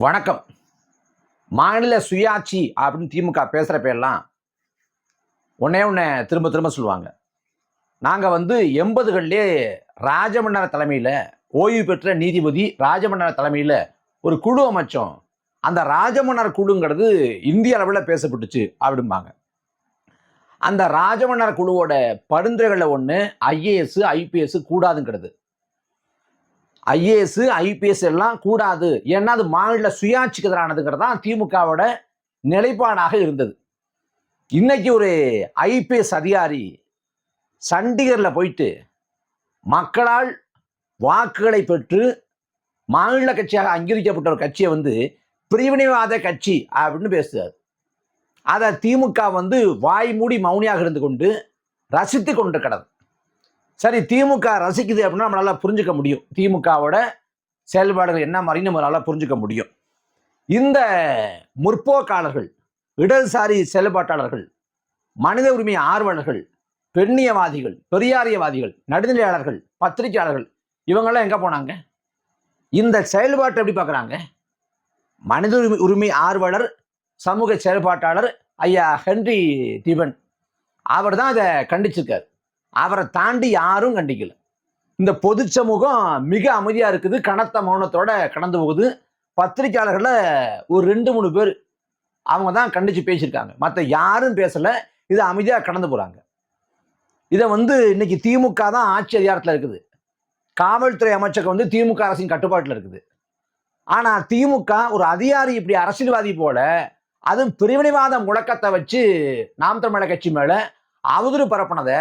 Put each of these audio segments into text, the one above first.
வணக்கம். மாநில சுயாட்சி அப்படின்னு திமுக பேசுகிற பேர்லாம் ஒன்னே ஒன்று திரும்ப திரும்ப சொல்லுவாங்க. நாங்கள் வந்து எண்பதுகள்லேயே ராஜமன்னர் தலைமையில் ஓய்வு பெற்ற நீதிபதி ராஜமன்னர் தலைமையில் ஒரு குழு அமைச்சோம். அந்த ராஜமன்னர் குழுங்கிறது இந்திய அளவில் பேசப்பட்டுச்சு அப்படிம்பாங்க. அந்த ராஜமன்னர் குழுவோட பரிந்துரைகளில் ஒன்று ஐஏஎஸ் ஐபிஎஸ் கூடாதுங்கிறது. ஐஏஎஸ் ஐபிஎஸ் எல்லாம் கூடாது. ஏன்னா அது மாநில சுயாட்சிக்கு எதிரானதுங்கிறது தான் திமுகவோட நிலைப்பாடாக இருந்தது. இன்னைக்கு ஒரு ஐபிஎஸ் அதிகாரி சண்டிகரில் போயிட்டு மக்களால் வாக்குகளை பெற்று மாநில கட்சியாக அங்கீகரிக்கப்பட்ட ஒரு கட்சியை வந்து பிரிவினைவாத கட்சி அப்படின்னு பேசுகிறார் அதை திமுக வந்து வாய் மூடி மௌனியாக இருந்து கொண்டு ரசித்து கொண்டு கிடது சரி திமுக ரசிக்குது அப்படின்னா நம்மளால புரிஞ்சுக்க முடியும். திமுகவோட செயல்பாடுகள் என்ன மாதிரி நம்மளால புரிஞ்சுக்க முடியும். இந்த முற்போக்காளர்கள் இடதுசாரி செயல்பாட்டாளர்கள் மனித உரிமை ஆர்வலர்கள் பெண்ணியவாதிகள் பெரியாரியவாதிகள் நடுநிலையாளர்கள் பத்திரிகையாளர்கள் இவங்கெல்லாம் எங்கே போனாங்க? இந்த செயல்பாட்டை எப்படி பார்க்குறாங்க? மனித உரிமை உரிமை ஆர்வலர் சமூக செயல்பாட்டாளர் ஐயா ஹென்றி டிபன் அவர் தான் இதை கண்டிச்சிருக்கார். அவரை தாண்டி யாரும் கண்டிக்கல. இந்த பொது சமூகம் மிக அமைதியாக இருக்குது. கனத்த மௌனத்தோட கடந்து போகுது. பத்திரிக்கையாளர்களை ஒரு ரெண்டு மூணு பேர் அவங்க தான் கண்டிச்சு பேசியிருக்காங்க. மற்ற யாரும் பேசலை. இது அமைதியாக கடந்து போகிறாங்க இதை வந்து இன்னைக்கு திமுக தான் ஆட்சி அதிகாரத்தில் இருக்குது. காவல்துறை அமைச்சகம் வந்து திமுக அரசின் கட்டுப்பாட்டில் இருக்குது. ஆனால் திமுக ஒரு அதிகாரி இப்படி அரசியல்வாதி போல அதுவும் பிரிவினைவாத முழக்கத்தை வச்சு நாம் தமிழக கட்சி மேலே அவதூறு பரப்புனதை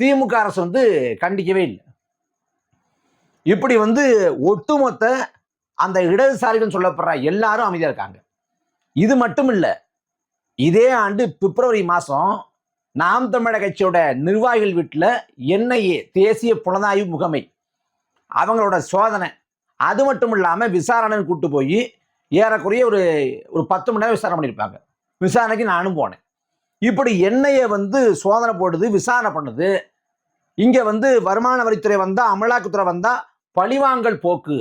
திமுக அரசு வந்து கண்டிக்கவே இல்லை. இப்படி வந்து ஒட்டுமொத்த அந்த இடதுசாரிகள் சொல்லப்படுற எல்லாரும் அமைதியாக இருக்காங்க. இது மட்டும் இல்லை இதே ஆண்டு பிப்ரவரி மாதம் நாம் தமிழக கட்சியோட நிர்வாகிகள் வீட்டில் என்ஐஏ தேசிய புலனாய்வு முகமை அவங்களோட சோதனை அது மட்டும் இல்லாமல் விசாரணைன்னு கூட்டு போய் ஏறக்குறைய ஒரு ஒரு பத்து மணி நேரம் விசாரணை பண்ணியிருப்பாங்க விசாரணைக்கு நானும் போனேன். இப்படி எண்ணெயை வந்து சோதனை போடுது விசாரணை பண்ணுது இங்க வந்து வருமான வரித்துறை வந்தா அமலாக்கத்துறை வந்தா பழிவாங்கல் போக்கு.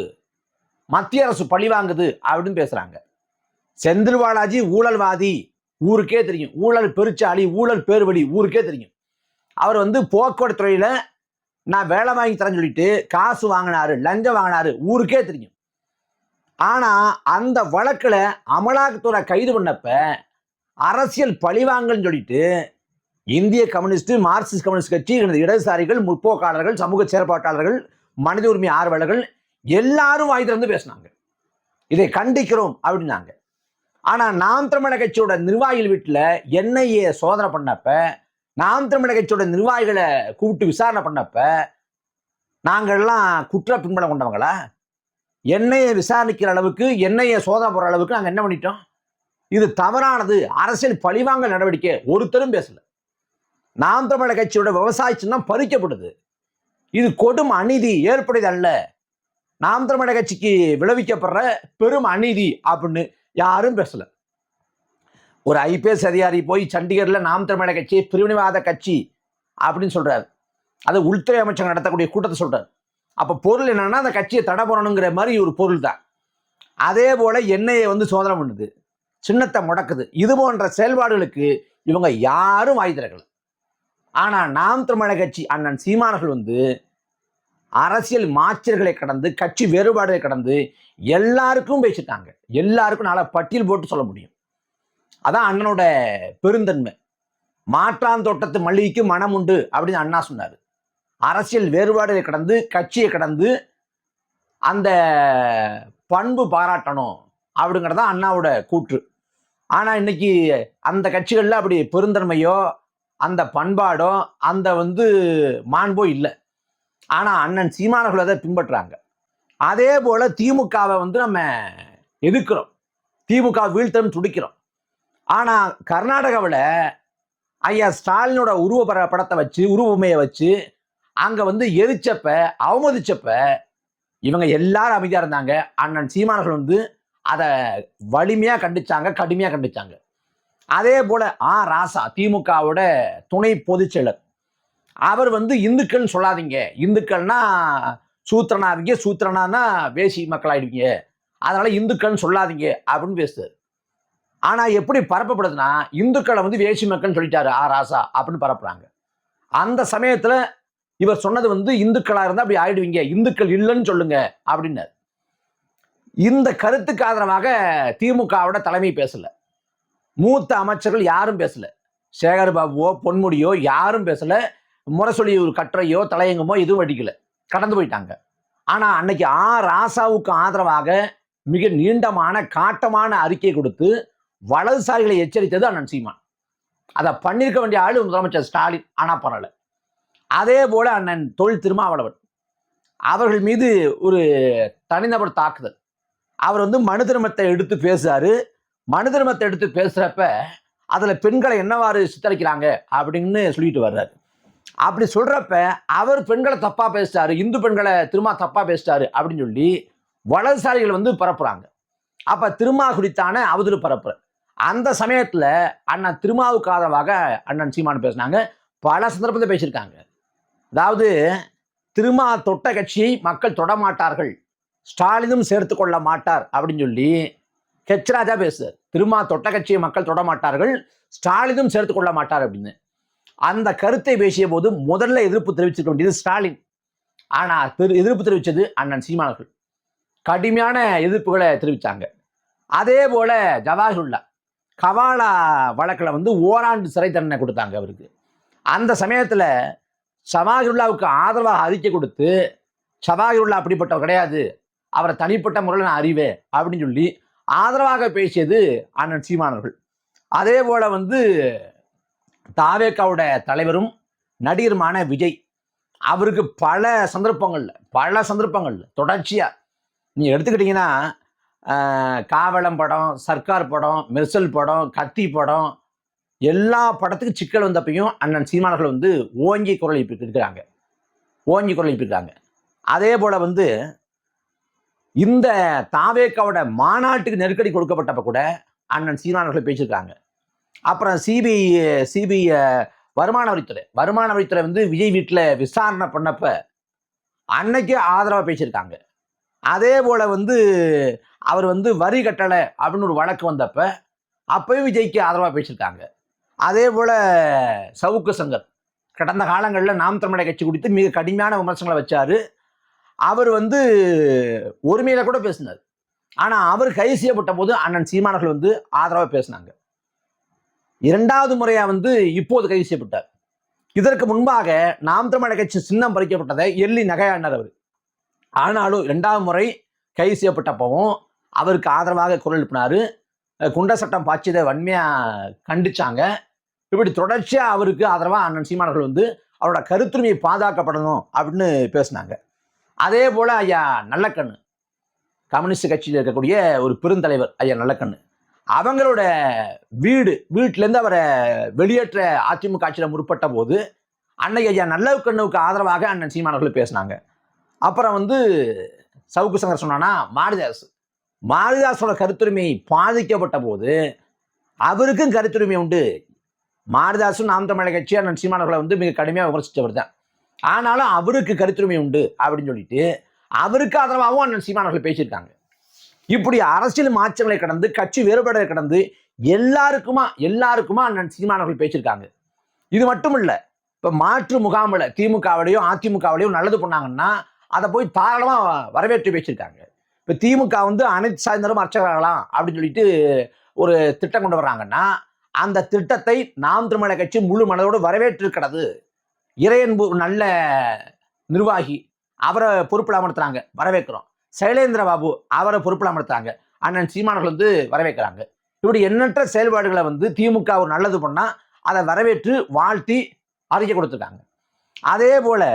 மத்திய அரசு பழிவாங்குது அப்படின்னு பேசுறாங்க. செந்தில் பாலாஜி ஊழல்வாதி ஊருக்கே தெரியும். ஊழல் பெருச்சாளி ஊழல் பேர்வழி ஊருக்கே தெரியும். அவர் வந்து போக்குவரத்து துறையில நான் வேலை வாங்கி தரேன்னு சொல்லிட்டு காசு வாங்கினாரு லஞ்சம் வாங்கினாரு ஊருக்கே தெரியும். ஆனா அந்த வழக்குல அமலாக்கத்துறை கைது பண்ணப்ப அரசியல் பழிவாங்கல்னு சொல்லிட்டு இந்திய கம்யூனிஸ்ட் மார்க்சிஸ்ட் கம்யூனிஸ்ட் கட்சி எனது இடதுசாரிகள் முற்போக்காளர்கள் சமூக செயற்பாட்டாளர்கள் மனித உரிமை ஆர்வலர்கள் எல்லாரும் வாய் திறந்து பேசினாங்க. இதை கண்டிக்கிறோம் அப்படின்னாங்க. ஆனால் நாம் தமிழக கட்சியோட நிர்வாகிகள் வீட்டில் என்ஐஏ சோதனை பண்ணப்ப நாம் தமிழக கட்சியோட நிர்வாகிகளை கூப்பிட்டு விசாரணை பண்ணப்ப நாங்கள்லாம் குற்ற பின்பலம் கொண்டவங்களா? என்ஐஏ விசாரிக்கிற அளவுக்கு என்ஐஏ சோதனை போடுற அளவுக்கு நாங்கள் என்ன பண்ணிட்டோம்? இது தவறானது. அரசியல் பழிவாங்க நடவடிக்கை. ஒருத்தரும் பேசலை. நாம் தமிழர் கட்சியோட விவசாய சின்னம் பறிக்கப்படுது. இது கொடும் அநீதி ஏற்படுது அல்ல. நாம் தமிழர் கட்சிக்கு விளைவிக்கப்படுற பெரும் அநீதி அப்படின்னு யாரும் பேசல. ஒரு ஐபிஎஸ் அதிகாரி போய் சண்டிகர்ல நாம் தமிழர் கட்சி பிரிவினைவாத கட்சி அப்படின்னு சொல்றாரு. அது உள்துறை அமைச்சர் நடத்தக்கூடிய கூட்டத்தை சொல்றாரு. அப்ப பொருள் என்னன்னா அந்த கட்சியை தடை பண்ணணுங்கிற மாதிரி ஒரு பொருள் தான். அதே போல எண்ணெயை வந்து சோதனை பண்ணுது. சின்னத்தை முடக்குது. இது போன்ற செயல்பாடுகளுக்கு இவங்க யாரும் வாய் திறக்கலை. ஆனால் நாம் தமிழக கட்சி அண்ணன் சீமானர்கள் வந்து அரசியல் மாச்சர்களை கடந்து கட்சி வேறுபாடுகளை கடந்து எல்லாருக்கும் பேசிட்டாங்க. எல்லாருக்கும் நாளை பட்டியல் போட்டு சொல்ல முடியும். அதான் அண்ணனோட பெருந்தன்மை. மாற்றாந்தோட்டத்து மல்லிகைக்கு மனம் உண்டு அப்படின்னு அண்ணா சொன்னார். அரசியல் வேறுபாடுகளை கடந்து கட்சியை கடந்து அந்த பண்பு பாராட்டணும் அப்படிங்கிறது தான் அண்ணாவோட கூற்று. ஆனால் இன்னைக்கு அந்த கட்சிகளில் அப்படி பெருந்தன்மையோ அந்த பண்பாடோ அந்த வந்து மாண்போ இல்லை. ஆனால் அண்ணன் சீமானர்கள் அதை பின்பற்றுறாங்க அதே போல் திமுகவை வந்து நம்ம எதிர்க்கிறோம். திமுக வீழ்த்தம் துடிக்கிறோம். ஆனால் கர்நாடகாவில் ஐயா ஸ்டாலினோட உருவ படத்தை வச்சு உருவமையை வச்சு அங்கே வந்து எரிச்சப்ப அவமதிச்சப்ப இவங்க எல்லாரும் அமைதியாக இருந்தாங்க. அண்ணன் சீமானர்கள் வந்து அதை வலிமையாக கண்டிச்சாங்க கடுமையாக கண்டிச்சாங்க. அதே போல ஆ ராசா திமுகவோட துணை பொதுச் செயலர். அவர் வந்து இந்துக்கள்னு சொல்லாதீங்க. இந்துக்கள்னா சூத்திரனாவீங்க சூத்திரனானா வேசி மக்களாயிடுவீங்க. அதனால இந்துக்கள்னு சொல்லாதீங்க அப்படின்னு பேசுது ஆனா எப்படி பரப்பப்படுதுன்னா இந்துக்களை வந்து வேசி மக்கள்னு சொல்லிட்டாரு ஆ ராசா அப்படின்னு பரப்புறாங்க. அந்த சமயத்துல இவர் சொன்னது வந்து இந்துக்களா இருந்தா அப்படி ஆயிடுவீங்க இந்துக்கள் இல்லைன்னு சொல்லுங்க அப்படின்னாரு. இந்த கருத்துக்கு ஆதரவாக திமுகவோட தலைமை பேசலை. மூத்த அமைச்சர்கள் யாரும் பேசல. சேகர் பாபுவோ பொன்முடியோ யாரும் பேசல. முரசொலி ஒரு கட்டுரையோ தலையங்கமோ எதுவும் அடிக்கல கடந்து போயிட்டாங்க. ஆனா அன்னைக்கு ஆ. ராசாவுக்கு ஆதரவாக மிக நீண்டமான காட்டமான அறிக்கை கொடுத்து வலதுசாரிகளை எச்சரித்தது அண்ணன் சீமான். அதை பண்ணியிருக்க வேண்டிய ஆளு முதலமைச்சர் ஸ்டாலின். ஆனா பரவாயில்ல. அதே போல அண்ணன் தொழில் திருமாவளவன். அவர்கள் மீது ஒரு தனிநபர் தாக்குதல். அவர் வந்து மனு திருமத்தை எடுத்து பேசுறாரு. மனு திருமத்தை எடுத்து பேசுகிறப்ப அதில் பெண்களை என்னவாறு சித்தரிக்கிறாங்க அப்படின்னு சொல்லிட்டு வர்றாரு. அப்படி சொல்கிறப்ப அவர் பெண்களை தப்பாக பேசிட்டாரு இந்து பெண்களை திருமா தப்பாக பேசிட்டாரு அப்படின்னு சொல்லி வலதுசாரிகள் வந்து பரப்புகிறாங்க அப்போ திருமா குறித்தான அவதூறு பரப்புற அந்த சமயத்தில் அண்ணன் திருமாவுக்கு ஆதரவாக அண்ணன் சீமான் பேசினாங்க. பல சந்தர்ப்பத்தில் பேசியிருக்காங்க. அதாவது திருமா தொட்ட கட்சியை மக்கள் தொட மாட்டார்கள் ஸ்டாலினும் சேர்த்து கொள்ள மாட்டார் அப்படின்னு சொல்லி ஹெச்ராஜா பேசுது திருமா தொட்ட கட்சியை மக்கள் தொட மாட்டார்கள். ஸ்டாலினும் சேர்த்து கொள்ள மாட்டார் அப்படின்னு. அந்த கருத்தை பேசிய போது முதல்ல எதிர்ப்பு தெரிவிச்சிருக்க வேண்டியது ஸ்டாலின். ஆனா திரு- எதிர்ப்பு தெரிவித்தது அண்ணன் சீமானர்கள் கடுமையான எதிர்ப்புகளை தெரிவித்தாங்க அதே போல ஜவாஹிருல்லா கவாலா வழக்கில் வந்து ஓராண்டு சிறை தண்டனை கொடுத்தாங்க அவருக்கு. அந்த சமயத்தில் ஷவாஹிருல்லாவுக்கு ஆதரவாக அறிக்கை கொடுத்து ஷவாஹிருல்லா அப்படிப்பட்டவர் கிடையாது. அவரை தனிப்பட்ட முறையில் நான் அறிவேன் அப்படின்னு சொல்லி ஆதரவாக பேசியது அண்ணன் சீமானவர்கள் அதே போல வந்து தாவேக்காவோட தலைவரும் நடிகருமான விஜய். அவருக்கு பல சந்தர்ப்பங்கள்ல பல சந்தர்ப்பங்கள்ல தொடர்ச்சியா. நீங்க எடுத்துக்கிட்டீங்கன்னா காவலம் படம் சர்க்கார் படம் மெர்சல் படம் கத்தி படம் எல்லா படத்துக்கும் சிக்கல் வந்தப்பையும் அண்ணன் சீமானர்கள் வந்து ஓங்கி குரல் எழுப்பியிருக்கிறாங்க ஓங்கி குரல் எழுப்பியிருக்காங்க. அதே போல வந்து இந்த தாவேக்காவோட மாநாட்டுக்கு நெருக்கடி கொடுக்கப்பட்டப்ப கூட அண்ணன் சீமானர்கள் பேசியிருக்காங்க. அப்புறம் சிபிஐ சிபிஐ வருமான வரித்துறை வருமான வரித்துறை வந்து விஜய் வீட்டில் விசாரணை பண்ணப்ப அன்னைக்கு ஆதரவாக பேசியிருக்காங்க. அதே போல வந்து அவர் வந்து வரி கட்டலை அப்படின்னு ஒரு வழக்கு வந்தப்ப அப்பயும் விஜய்க்கு ஆதரவாக பேசியிருக்காங்க. அதே போல சவுக்கு சங்கர் கடந்த காலங்களில் நாம் தமிழக கட்சி குறித்து மிக கடுமையான விமர்சனங்களை வச்சாரு அவர் வந்து ஒருமையில கூட பேசினார். ஆனா அவர் கைது செய்யப்பட்ட போது அண்ணன் சீமானர்கள் வந்து ஆதரவாக பேசினாங்க. இரண்டாவது முறையா வந்து இப்போது கைது செய்யப்பட்டார். இதற்கு முன்பாக நாம் தமிழக கட்சி சின்னம் பறிக்கப்பட்டதை எள்ளி நகையாடினார் அவர். ஆனாலும் இரண்டாவது முறை கைது செய்யப்பட்டப்பவும் அவருக்கு ஆதரவாக குரல் எழுப்பினார். குண்ட சட்டம் பாய்ச்சியதை வன்மையாக கண்டிச்சாங்க. இப்படி தொடர்ச்சியாக அவருக்கு ஆதரவாக அண்ணன் சீமானர்கள் வந்து அவரோட கருத்துரிமையை பாதுகாக்கப்படணும் அப்படின்னு பேசினாங்க. அதே போல் ஐயா நல்லக்கண்ணு. கம்யூனிஸ்ட் கட்சியில் இருக்கக்கூடிய ஒரு பெருந்தலைவர் ஐயா நல்லக்கண்ணு. அவங்களோட வீடு வீட்டிலேருந்து அவரை வெளியேற்ற அதிமுக ஆட்சியில் முற்பட்ட போது அன்னைக்கு ஐயா நல்லக்கண்ணுக்கு ஆதரவாக அண்ணன் சீமானவர்கள் பேசினாங்க. அப்புறம் வந்து சவுக்கு சங்கர் சொன்னானா மாரிதாஸ் மாரிதாஸோட கருத்துரிமை பாதிக்கப்பட்ட போது அவருக்கும் கருத்துரிமை உண்டு. மாரிதாசும் நாம் தமிழக கட்சி அண்ணன் சீமானவர்களை வந்து மிக கடுமையாக விமர்சித்தவர் தான். ஆனாலும் அவருக்கு கருத்துரிமை உண்டு அப்படின்னு சொல்லிட்டு அவருக்கு ஆதரவாகவும் அண்ணன் சீமானவர்கள் பேசியிருக்காங்க. இப்படி அரசியல் மாற்றங்களை கடந்து கட்சி வேறுபாடுகளை கடந்து எல்லாருக்குமா எல்லாருக்குமா அண்ணன் சீமானவர்கள் பேசியிருக்காங்க. இது மட்டும் இல்லை இப்போ மாற்று முகாமில் திமுகவிலையும் அதிமுகவிலையும் நல்லது பண்ணாங்கன்னா அதை போய் தாராளமாக வரவேற்று பேசியிருக்காங்க. இப்போ திமுக வந்து அனைத்து சாய்ந்தரும் அர்ச்சகராகலாம் அப்படின்னு சொல்லிட்டு ஒரு திட்டம் கொண்டு வர்றாங்கன்னா அந்த திட்டத்தை நாம் திருமலை கட்சி முழு மனதோடு வரவேற்றிருக்கிறது. இறையன்பு ஒரு நல்ல நிர்வாகி அவரை பொறுப்பில் அமர்த்துறாங்க வரவேற்கிறோம். சைலேந்திர பாபு அவரை பொறுப்பில் அமர்த்துறாங்க அண்ணன் சீமானர்கள் வந்து வரவேற்கிறாங்க. இப்படி எண்ணற்ற செயல்பாடுகளை வந்து திமுக ஒரு நல்லது பண்ணால் அதை வரவேற்று வாழ்த்தி அறிக்கை கொடுத்துருக்காங்க. அதே போல்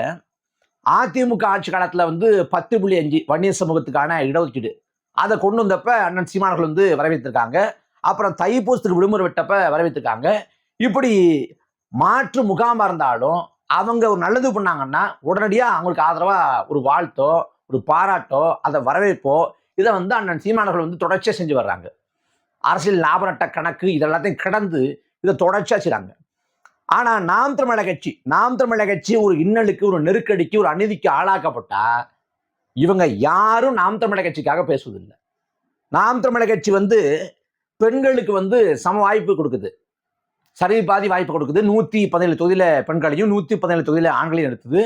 அதிமுக ஆட்சி காலத்தில் வந்து பத்து புள்ளி அஞ்சு வன்னிய சமூகத்துக்கான இடஒதுக்கீடு அதை கொண்டு வந்தப்ப அண்ணன் சீமானர்கள் வந்து வரவேற்றிருக்காங்க. அப்புறம் தைப்பூசத்துக்கு விடுமுறை விட்டப்ப வரவேற்றிருக்காங்க. இப்படி மாற்று முகாமாக இருந்தாலும் அவங்க ஒரு நல்லது பண்ணாங்கன்னா உடனடியாக அவங்களுக்கு ஆதரவாக ஒரு வாழ்த்தோ ஒரு பாராட்டோ அதை வரவேற்போ இதை வந்து அண்ணன் சீமானர்கள் வந்து தொடர்ச்சியாக செஞ்சு வர்றாங்க. அரசியல் லாப நட்ட கணக்கு இதெல்லாத்தையும் கடந்து இதை தொடர்ச்சியாக செய்கிறாங்க ஆனால் நாம் தமிழக கட்சி நாம் தமிழக கட்சி ஒரு இன்னலுக்கு ஒரு நெருக்கடிக்கு ஒரு அநீதிக்கு ஆளாக்கப்பட்டா இவங்க யாரும் நாம் தமிழக கட்சிக்காக பேசுவதில்லை. நாம் தமிழக கட்சி வந்து பெண்களுக்கு வந்து சம வாய்ப்பு கொடுக்குது. சரி பாதி வாய்ப்பு கொடுக்குது. நூத்தி பதினேழு தொகுதியில பெண்களையும் நூத்தி பதினேழு தொகுதியில ஆண்களையும் எடுத்தது.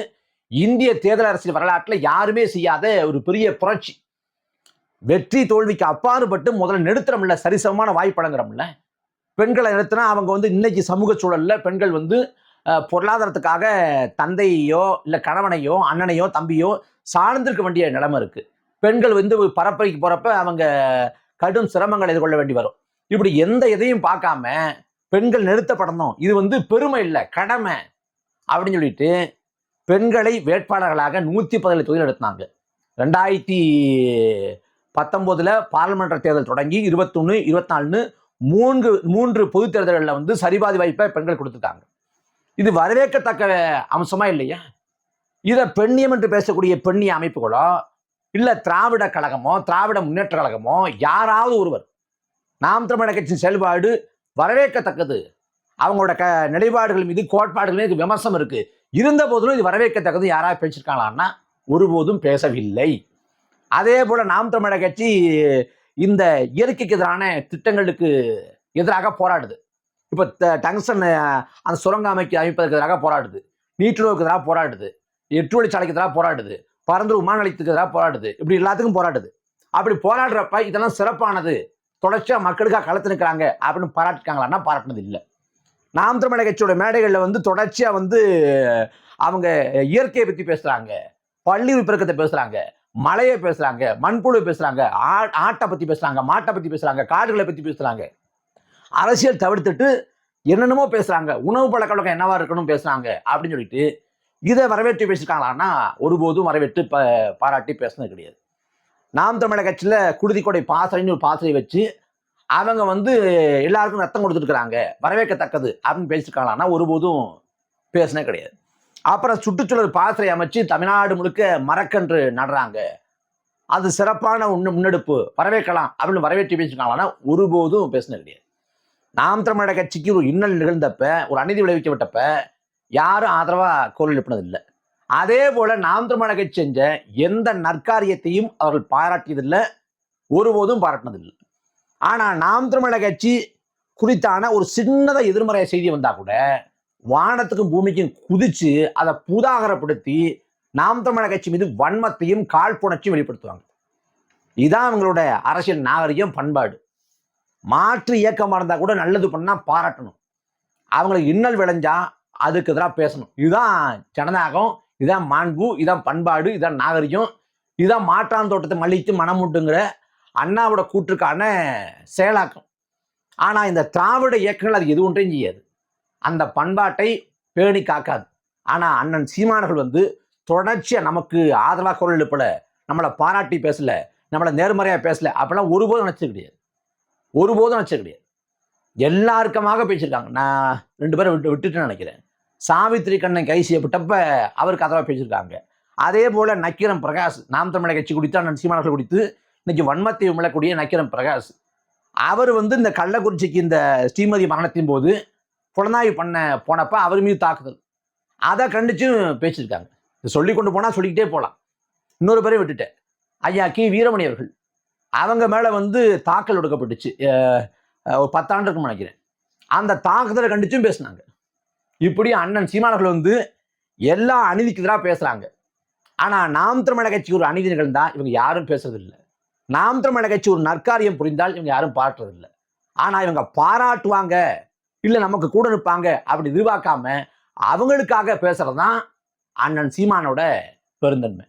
இந்திய தேர்தல் அரசியல் வரலாற்றில் யாருமே செய்யாத ஒரு பெரிய புரட்சி. வெற்றி தோல்விக்கு அப்பாறுபட்டு முதல்ல நிறுத்துறோம்ல சரிசமமான வாய்ப்பு வழங்குறோம்ல. பெண்களை நிறுத்தினா அவங்க வந்து இன்னைக்கு சமூக சூழல்ல பெண்கள் வந்து பொருளாதாரத்துக்காக தந்தையோ இல்லை கணவனையோ அண்ணனையோ தம்பியோ சார்ந்திருக்க வேண்டிய நிலைமை இருக்கு. பெண்கள் வந்து ஒரு பரப்பரைக்கு போறப்ப அவங்க கடும் சிரமங்களை எதிர்கொள்ள வேண்டி வரும். இப்படி எந்த இதையும் பார்க்காம பெண்கள் நிறுத்தப்படணும். இது வந்து பெருமை இல்லை கடமை. அப்படின்னு சொல்லிட்டு பெண்களை வேட்பாளர்களாக நூற்றி பதினேழு தொகுதியில் எடுத்தாங்க. ரெண்டாயிரத்தி பத்தொம்போதில் பாராளுமன்ற தேர்தல் தொடங்கி இருபத்தொன்று இருபத்தாலுன்னு மூன்று மூன்று பொது தேர்தல்களில் வந்து சரிபாதி வாய்ப்பை பெண்கள் கொடுத்துட்டாங்க. இது வரவேற்கத்தக்க அம்சமா இல்லையா? இதை பெண்ணியம் என்று பேசக்கூடிய பெண்ணிய அமைப்புகளோ இல்லை திராவிட கழகமோ திராவிட முன்னேற்ற கழகமோ யாராவது ஒருவர் நாம் தமிழக கட்சியின் செயல்பாடு வரவேற்கத்தக்கது. அவங்களோட க நிலைப்பாடுகள் மீது கோட்பாடுகள் மீது விமர்சனம் இருக்கு. இருந்த போதிலும் இது வரவேற்கத்தக்கது. யாராவது பேசியிருக்காங்களான்னா ஒருபோதும் பேசவில்லை. அதே போல நாம் தமிழக கட்சி இந்த இயற்கைக்கு எதிரான திட்டங்களுக்கு எதிராக போராடுது. இப்போ டங்ஸ்டன் அந்த சுரங்க அமைக்க அமைப்பதற்கு எதிராக போராடுது. நீட்டுறவுக்கு எதிராக போராடுது. எட்டு வழிச்சாலைக்கு எதிராக போராடுது. பரந்தூர் விமான நிலையத்துக்கு எதிராக போராடுது. இப்படி எல்லாத்துக்கும் போராடுது. அப்படி போராடுறப்ப இதெல்லாம் சிறப்பானது. தொடர்ச்சியாக மக்களுக்காக களத்து அப்படின்னு பாராட்டிருக்காங்களான்னா பாராட்டினது இல்லை. நாம் தமிழக கட்சியோட மேடைகளில் வந்து தொடர்ச்சியாக வந்து அவங்க இயற்கையை பற்றி பேசுகிறாங்க பள்ளி பெருக்கத்தை பேசுகிறாங்க மலையை பேசுகிறாங்க மண்புழு பேசுகிறாங்க ஆ ஆட்டை பற்றி பேசுகிறாங்க மாட்டை பற்றி பேசுகிறாங்க காடுகளை பற்றி பேசுகிறாங்க அரசியல் தவிர்த்துட்டு என்னென்னமோ பேசுகிறாங்க உணவு பழக்க வழக்கம் என்னவா இருக்கணும் பேசுகிறாங்க அப்படின்னு சொல்லிட்டு இதை வரவேற்று பேசியிருக்காங்களான்னா ஒருபோதும் வரவேற்று ப பாராட்டி பேசுனது கிடையாது. நாம் தமிழர் கட்சியில் குருதிக்கொடை பாசறைன்னு ஒரு பாசறை வச்சு அவங்க வந்து எல்லாருக்கும் ரத்தம் கொடுத்துருக்குறாங்க. வரவேற்கத்தக்கது அப்படின்னு பேசியிருக்காங்களான்னா ஒருபோதும் பேசினே கிடையாது. அப்புறம் சுற்றுச்சூழல் பாசறை அமைச்சு தமிழ்நாடு முழுக்க மரக்கன்று நடுறாங்க. அது சிறப்பான உன்ன முன்னெடுப்பு. வரவேற்கலாம் அப்படின்னு வரவேற்றி பேசியிருக்காங்களான்னா ஒருபோதும் பேசினது கிடையாது. நாம் தமிழக கட்சிக்கு ஒரு இன்னல் நிகழ்ந்தப்ப ஒரு அநீதி விளைவிக்கப்பட்டப்ப யாரும் ஆதரவாக குரல் எழுப்பினது இல்லை அதே போல நாம் தமிழர் கட்சி செஞ்ச எந்த நற்காரியத்தையும் அவர்கள் பாராட்டியதில்லை ஒருபோதும் பாராட்டினதில்லை. ஆனால் நாம் தமிழர் கட்சி குறித்தான ஒரு சின்னத எதிர்மறை செய்தி வந்தா கூட வானத்துக்கும் பூமிக்கும் குதிச்சு அதை புதாகரப்படுத்தி நாம் தமிழர் கட்சி மீது வன்மத்தையும் காழ்ப்புணர்ச்சியும் வெளிப்படுத்துவாங்க. இதான் அவங்களோட அரசியல் நாகரிகம் பண்பாடு. மாற்று இயக்கமாக இருந்தால் கூட நல்லது பண்ணால் பாராட்டணும். அவங்களுக்கு இன்னல் விளைஞ்சா அதுக்கு எதிராக பேசணும். இதுதான் ஜனநாயகம். இதான் மாண்பு இதான் பண்பாடு இதான் நாகரிகம். இதான் மாற்றான் தோட்டத்தை மலித்து மனமுட்டுங்கிற அண்ணாவோட கூற்றுக்கான செயலாக்கம். ஆனால் இந்த திராவிட இயக்கங்கள் அது எது ஒன்றையும் செய்யாது. அந்த பண்பாட்டை பேணி காக்காது. ஆனால் அண்ணன் சீமானர்கள் வந்து தொடர்ச்சியாக நமக்கு ஆதரவாக குரல் எழுப்பல நம்மளை பாராட்டி பேசல நம்மளை நேர்மறையாக பேசல அப்படிலாம் ஒருபோதும் நினச்சது கிடையாது. ஒருபோதும் நினச்சது கிடையாது. எல்லாருக்கமாக பேசியிருக்காங்க. நான் ரெண்டு பேரும் விட்டு விட்டுட்டு நினைக்கிறேன். சாவித்திரி கண்ணன் கை செய்யப்பட்டப்ப அவருக்கு அதவா பேசியிருக்காங்க. அதே போல நக்கிரம் பிரகாஷ் நாம் தமிழக கட்சி குடித்து அண்ணன் சீமானர்கள் குடித்து இன்னைக்கு வன்மத்தை விமலக்கூடிய நக்கீரன் பிரகாஷ். அவர் வந்து இந்த கள்ளக்குறிச்சிக்கு இந்த ஸ்ரீமதி மரணத்தின் போது புலனாய்வு பண்ண போனப்ப அவர் மீது தாக்குதல். அதை கண்டிச்சும் பேசியிருக்காங்க. சொல்லி கொண்டு போனால் சொல்லிக்கிட்டே போகலாம் இன்னொரு பேரையும் விட்டுட்டேன். ஐயா கி. வீரமணி அவர்கள். அவங்க மேலே வந்து தாக்கல் எடுக்கப்பட்டுச்சு ஒரு பத்தாண்டுக்கு நினைக்கிறேன். அந்த தாக்குதலை கண்டிச்சும் பேசினாங்க. இப்படி அண்ணன் சீமானர்கள் வந்து எல்லா அநீதிக்கு எதிராக பேசுகிறாங்க ஆனால் நாம் தமிழக கட்சி ஒரு அநீதி நிகழ்ந்தா இவங்க யாரும் பேசுறதில்லை. நாம் தமிழக கட்சி ஒரு நற்காரியம் புரிந்தால் இவங்க யாரும் பாராட்டுறதில்லை. ஆனால் இவங்க பாராட்டுவாங்க இல்லை நமக்கு கூட நிற்பாங்க அப்படி எதிர்பார்க்காம அவங்களுக்காக பேசுறது தான் அண்ணன் சீமானோட பெருந்தன்மை.